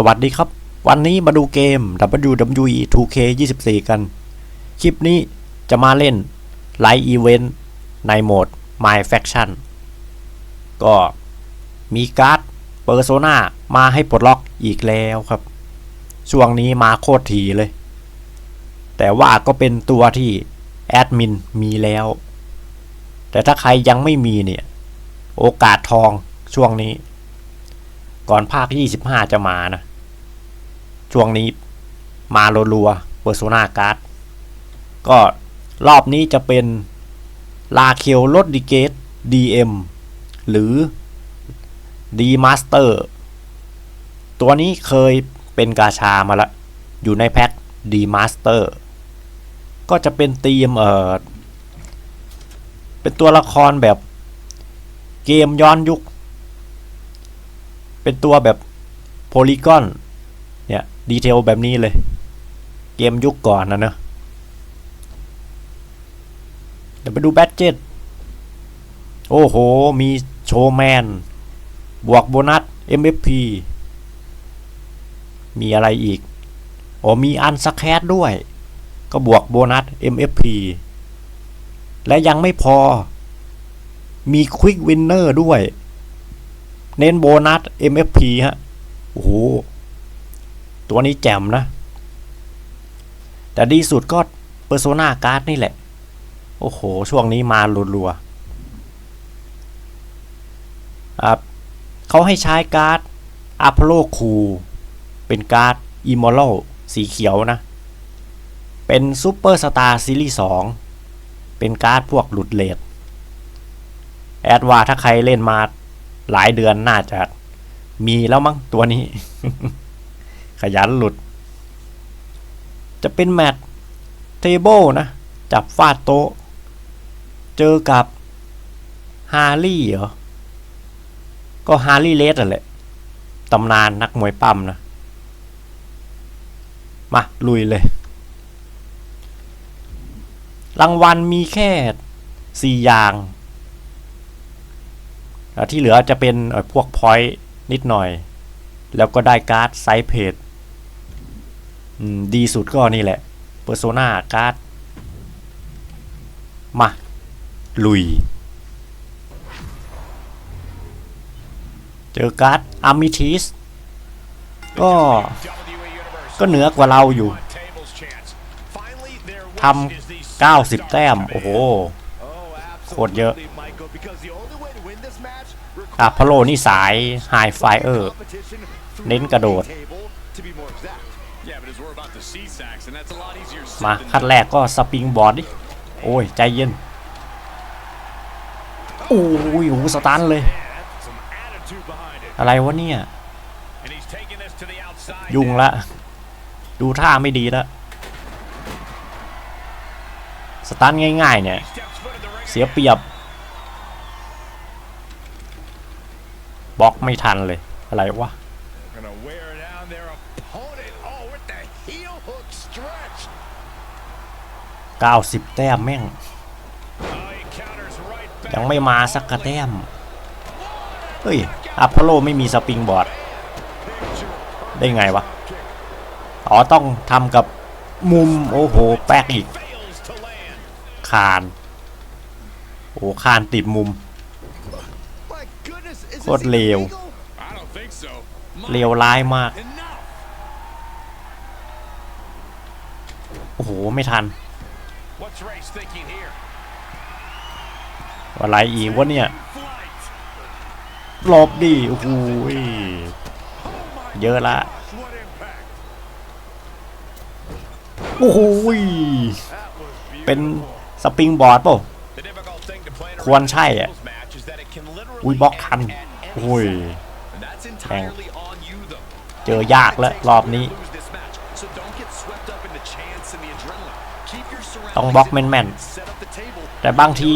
สวัสดีครับ วันนี้มาดูเกม WWE 2K 24 กัน คลิปนี้จะมาเล่นไลฟ์อีเวนต์ในโหมด My Faction ก็มีการ์ดเปอร์โซนามาให้ปลดล็อกอีกแล้วครับ ช่วงนี้มาโคตรถี่เลย แต่ว่าก็เป็นตัวที่แอดมินมีแล้ว แต่ถ้าใครยังไม่มีเนี่ย โอกาสทองช่วงนี้ก่อนภาค 25 จะมานะ ช่วงนี้มารัวๆเปอร์โซนาการ์ดก็รอบนี้จะเป็นลาเคียวลดดิเกต DM หรือ D Master ตัวนี้เคยเป็นกาชามาละ อยู่ในแพ็ค D Master ก็จะเป็นธีมเออเป็นตัวละครแบบเกมย้อนยุค เป็นตัวแบบโพลีกอน ดีเทลแบบนี้เลย เกมยุคก่อนนะเนอะเดี๋ยวไปดูแบตเจ็ตโอ้โห มีโชว์แมน บวกโบนัส MFP มีอะไรอีกอ๋อมีอันสแคตด้วย ก็บวกโบนัส MFP และยังไม่พอ มีควิกวินเนอร์ด้วย เน้นโบนัส MFP ฮะ โอ้โห ตัวนี้แจ่มนะ แต่ดีสุดก็เปอร์โซนาการ์ดนี่แหละ โอ้โห ช่วงนี้มารัวๆเขาให้ใช้การ์ดอัพโลคูเป็นการ์ดอิมอลสีเขียวนะ เป็นซูเปอร์สตาร์ซีรีส์2เป็นการ์ดพวกหลุดเลดแอดว่าถ้าใครเล่นมาหลายเดือนน่าจะมีแล้วมั้งตัวนี้ ขยันหลุด จะเป็นแมตช์เทเบิลนะ จับฟาดโต๊ะ เจอกับฮาร์รี่เหรอ ก็ฮาร์รี่เลสอะแหละ ตำนานนักมวยปั้มนะ มา ลุยเลย รางวัลมีแค่สี่อย่างที่เหลือจะเป็นพวกพอยต์นิดหน่อย แล้วก็ได้การ์ดไซส์เพจ ดีสุดก็นี่แหละเปอร์โซนาการ์ดมา ลุย เจอการ์ดอามิทิสก็ก็เหนือกว่าเราอยู่ทำ90 แต้ม โอ้โห โคตรเยอะอะพะโลนี่สายไฮไฟเออร์ เน้นกระโดด มาขั้นแรกก็สปริงบอร์ดดิ โอ้ย ใจเย็น โอ้ยโหสตันเลย อะไรวะเนี่ย ยุ่งละ ดูท่าไม่ดีละสตันง่ายๆเนี่ย เสียเปรียบบล็อกไม่ทันเลย อะไรวะ 90 แต้มแม่ง ยังไม่มาสักกระแต้ม เฮ้ยอัพโพโลไม่มีสปริงบอร์ด ได้ไงวะ อ๋อต้องทำกับมุม โอ้โห แป๊กอีก คานโอ้คานติดมุมโคตรเลวเลวร้ายมาก โอ้โห ไม่ทัน อะไรอีกวะเนี่ย Flight. หลบดิโอ้โหยเยอะละ What impact? โอ้โหย That was เป็น beautiful. สปริงบอร์ดเปล่า The difficult thing to play in a ควรใช่อะ singles match is that it can literally อุ้ยบล็อกทัน end at โอ้ย any second. And that's entirely on you, though. เจอยากแล้วรอบนี้ ต้องบล็อกแม่นๆแต่บางที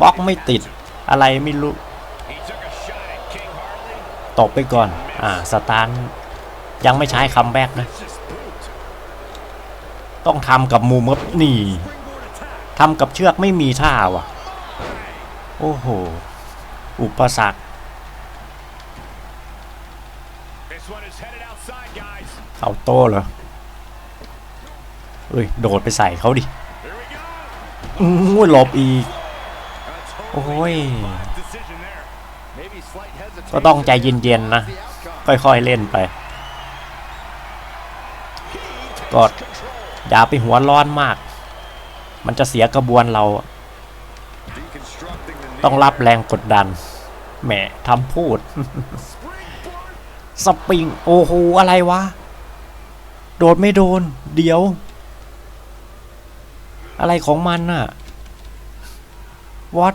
บล็อกไม่ติดอะไรไม่รู้ตบไปก่อน อ่า สตาร์ยังไม่ใช้คัมแบ็กนะ ต้องทำกับมุมครับนี่ทำกับเชือกไม่มีท่าว่ะ โอ้โห อุปสรรคเอาโต้เหรอเอ้ย โดดไปใส่เขาดิ อู้หลบอีก โอ้ย ก็ต้องใจเย็นๆนะ ค่อยๆเล่นไป ก็อย่าไปหัวร้อนมาก มันจะเสียกระบวนเรา ต้องรับแรงกดดัน แหมทำพูด สปริง โอ้โห อะไรวะ โดดไม่โดน เดี๋ยว อะไรของมันน่ะวอต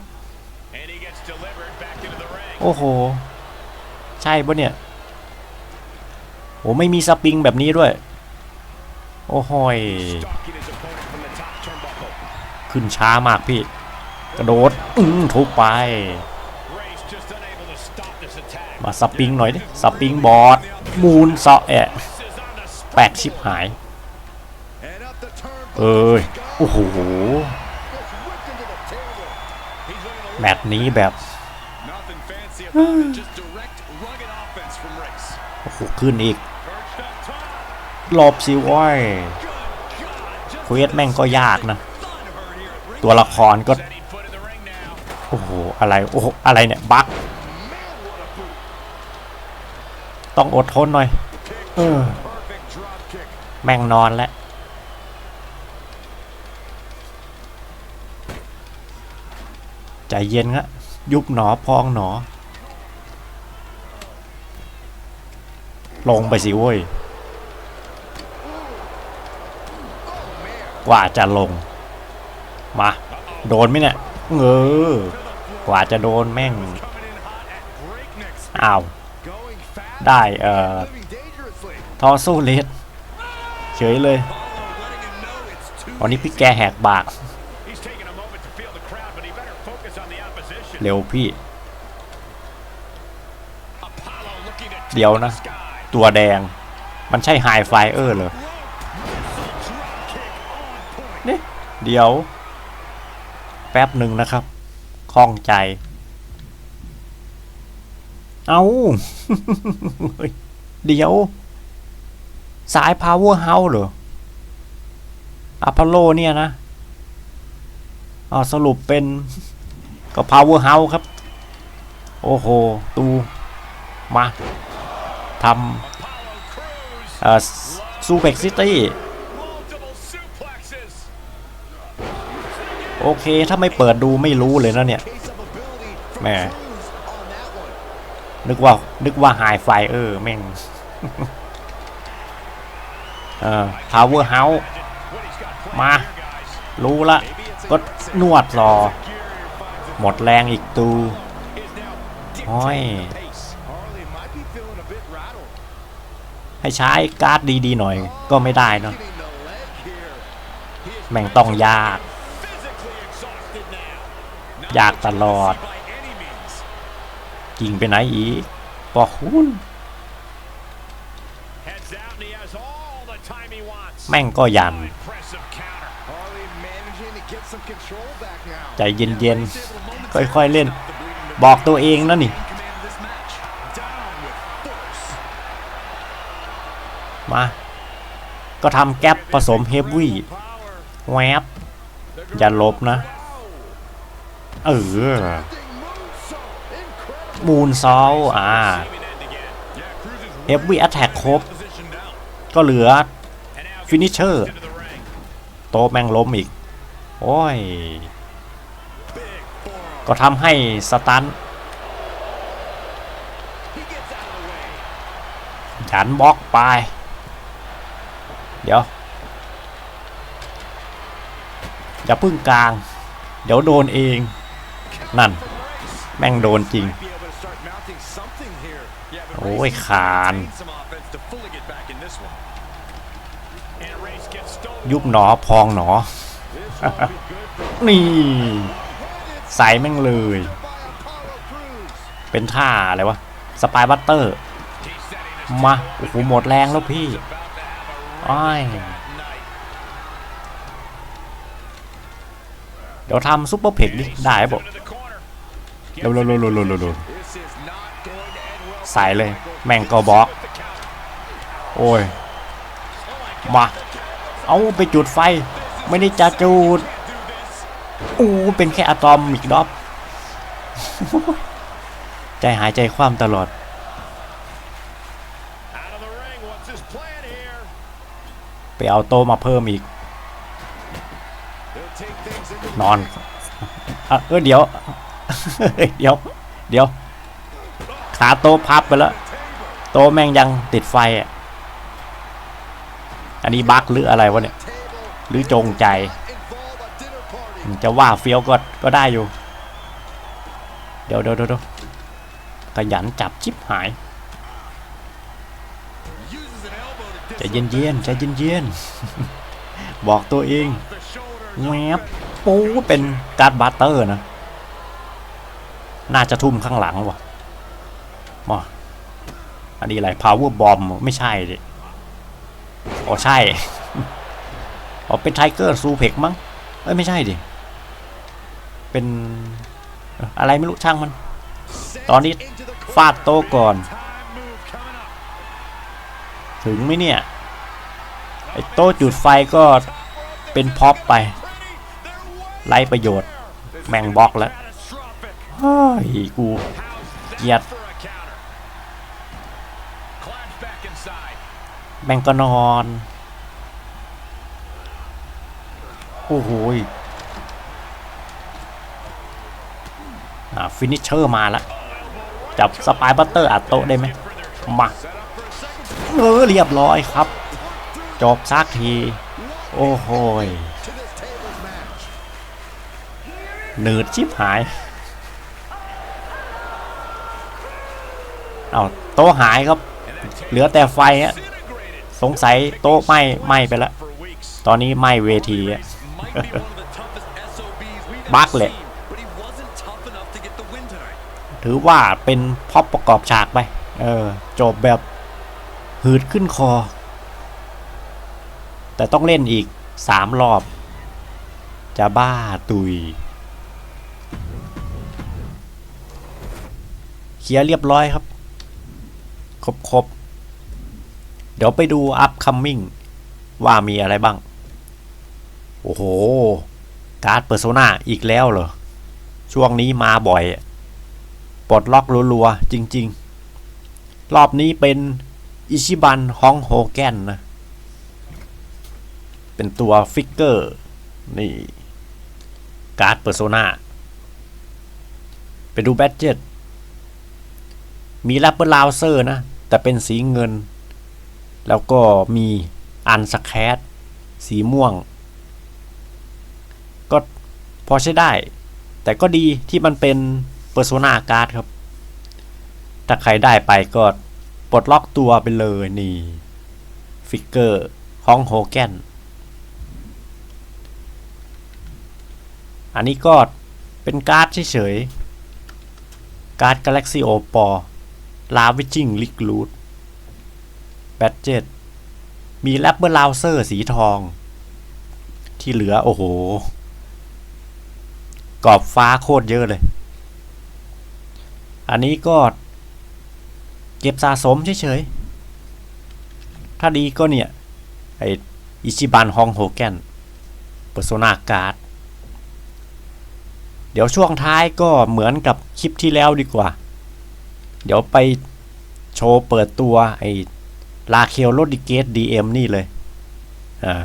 โอ้โห ใช่ปะเนี่ยโอ้ไม่มีสปริงแบบนี้ด้วย โอ้หอยขึ้นช้ามากพี่ กระโดดถูกไป มาสปริงหน่อยดิสปริงบอร์ดมูนเซาะแอะแปดชิบหาย เอ้ย โอ้โห Gets whipped into the table. He's looking to แมตช์นี้แบบ Nothing fancy about it. Just direct, rugged offense from Race. โอ้โหขึ้นอีก Perched up top. หลบสิเว้ย Good God. Just เควสแม่งก็ยากนะ thud hurt here at ring. ตัวละครก็ Setting foot in the ring now. โอ้โห อะไร โอ้โห อะไรเนี่ย บั๊ก Man, what a boot. ต้องอดทนหน่อย เออ Perfect drop kick. แม่งนอนแล้ว ใจเย็นฮะยุบหนอพองหนอ ลงไปสิเว้ย กว่าจะลง มา โดนไหมเนี่ยเออกว่าจะโดนแม่ง อ้าว ได้เอ่อ ทอสู้เลสเฉยเลยวันนี้พี่แกแหกบาก เร็วพี่ Apollo looking to เดี๋ยวนะ sky. ตัวแดง มันใช่ไฮไฟเออร์เหรอนี่เดี๋ยว แป๊บหนึ่งนะครับคล่องใจ เอาเฮ้ยเดี๋ยว สาย Power House เหรออพอลโลเนี่ยนะอ๋อสรุปเป็น ก็ power house ครับ โอ้โหตูมาทำเอ่อซูเปกซิตี้โอเค ถ้าไม่เปิดดูไม่รู้เลยนะเนี่ยแม่นึกว่า นึกว่าหายไฟเออแม่งเอ่อ power house มา รู้ละ ก็นวดรอ หมดแรงอีกตูห้อยให้ใช้การ์ดดีๆหน่อยก็ไม่ได้เนาะแม่งต้องยาก ยากตลอดกิ่งไปไหนอีกบอคุณ แม่งก็ยัน Impressive counter. Harley managing to get some control back now. ใจเย็นๆ ค่อยๆเล่น บอกตัวเองนะนี่ Command this match. Down with force. มา ก็ทำแก๊ปผสมเฮฟวี่ Power. แวบอย่าลบนะ เออ Moonsault. Incredible. มูนซอลอ่า Seeming end again. Yeah, Cruz is Every attack ครบ position down. ก็เหลือฟินิชเชอร์โตแมงล้มอีก โอ้ย ก็ทำให้สตันยันบล็อกไป เดี๋ยว อย่าพึ่งกลาง เดี๋ยวโดนเอง นั่น แม่งโดนจริง โอ้ยขาน ยุบหนอพองหนอ นี่ใส่แม่งเลย เป็นท่าอะไรวะ สปายบัตเตอร์ มา โอ้โห หมดแรงแล้วพี่ อ้ายเดี๋ยวทำซุปเปอร์เพกดิ ได้บอเร็วเร็วเร็วเร็วใส่เลย แม่งก็บล็อก โอ้ย มา เอาไปจุดไฟ ไม่ได้จะจุดอู้เป็นแค่อะตอมอีกดอบใจหายใจคว่ำตลอด ไปเอาโตมาเพิ่มอีก นอนเออเดี๋ยว เดี๋ยว เดี๋ยว ขาโตพับไปแล้ว โตแม่งยังติดไฟอะ อันนี้บั๊กหรืออะไรวะเนี่ยหรือจงใจ จะว่าเฟี้ยวก็ก็ได้อยู่ เดี๋ยวเดี๋ยวเดี๋ยวเดี๋ยวขยันจับชิปหาย Uses an elbow to ใจเย็นเย็นๆใจเย็นเย็นบอกตัวเองแวบปูเป็นการ์ดบัตเตอร์นะ น่าจะทุ่มข้างหลังว่ะมาอันนี้อะไร power bomb ไม่ใช่ดิ อ๋อใช่ อ๋อเป็นไทเกอร์ซูเพกมั้ง เอ้ยไม่ใช่ดิ เป็นอะไรไม่รู้ช่างมัน ตอนนี้ฟาดโตก่อน ถึงไหมเนี่ย ไอ้โตจุดไฟก็เป็นพ็อปไปไร้ประโยชน์ แมงบล็อกแล้ว เฮ้ย กูเกียด แม่งก็นอน โอ้โหยอ่าฟินิชเชอร์มาแล้วจับสปายบัตเตอร์อัดโต๊ะได้ไหมมาเออเรียบร้อยครับ จบซักที โอ้โหยหนืดชิบหาย เอาโต๊ะหายครับ เหลือแต่ไฟฮะ สงสัยโต๊ะไหม้ไหม้ไปแล้ว for weeks. ตอนนี้ไหม้เวทีอะ might be one of the toughest SOBs we've Bác ever lệ. seen, but he wasn't tough enough to get the win tonight. ถือว่าเป็นพ็อปประกอบฉากไป เออ จบแบบหืดขึ้นคอ แต่ต้องเล่นอีกสามรอบ จะบ้าตุยเคลียร์เรียบร้อยครับ ครบครบๆเดี๋ยวไปดู upcoming ว่ามีอะไรบ้าง โอ้โห การ์ดเปอร์โซนาอีกแล้วเหรอ ช่วงนี้มาบ่อย ปลดล็อกรัวๆ จริง ๆ รอบนี้เป็นอิชิบันฮองโฮแกนนะ เป็นตัวฟิกเกอร์ นี่ การ์ดเปอร์โซนาไปดูแบดเจ็ตมีแรปเปอร์ลาวเซอร์นะ แต่เป็นสีเงิน แล้วก็มีอันสแครสีม่วง ก็พอใช้ได้ แต่ก็ดีที่มันเป็นเปอร์โซนาการ์ดครับ ถ้าใครได้ไปก็ปลดล็อกตัวไปเลยนี่ ฟิกเกอร์ฮองโฮแกนอันนี้ก็เป็นการ์ดเฉยๆ การ์ด Galaxy o p o ลาวิจิงลิกรูด บตเจ็ตมีแรปเปอร์ลาวเซอร์สีทอง ที่เหลือ โอ้โห กรอบฟ้าโคตรเยอะเลย อันนี้ก็ เก็บสะสมเฉยๆ ถ้าดีก็เนี่ย ไออิชิบันฮองโฮแกนเปอร์โซนาการ์ดเดี๋ยวช่วงท้ายก็เหมือนกับคลิปที่แล้วดีกว่า เดี๋ยวไปโชว์เปิดตัวไอ ลาเคลโรดิเกตดีเอ็มนี่เลย อ่า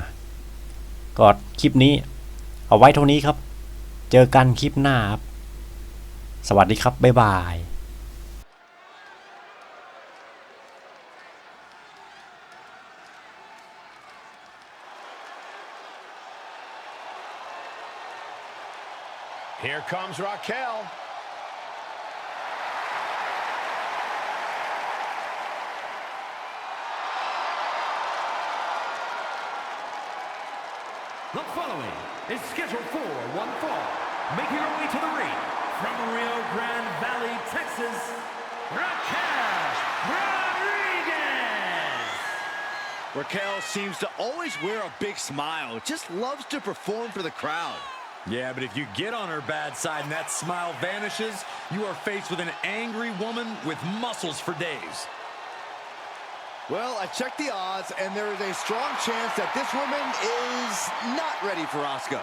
ก็คลิปนี้ เอาไว้เท่านี้ครับ เจอกันคลิปหน้าครับ สวัสดีครับ บ๊ายบาย Here comes Raquel. The is scheduled for one fall, making her way to the ring from Rio Grande Valley, Texas, Raquel Rodriguez. Raquel seems to always wear a big smile. Just loves to perform for the crowd. Yeah, but if you get on her bad side and that smile vanishes, you are faced with an angry woman with muscles for days. Well, I checked the odds, and there is a strong chance that this woman is not ready for Oscar.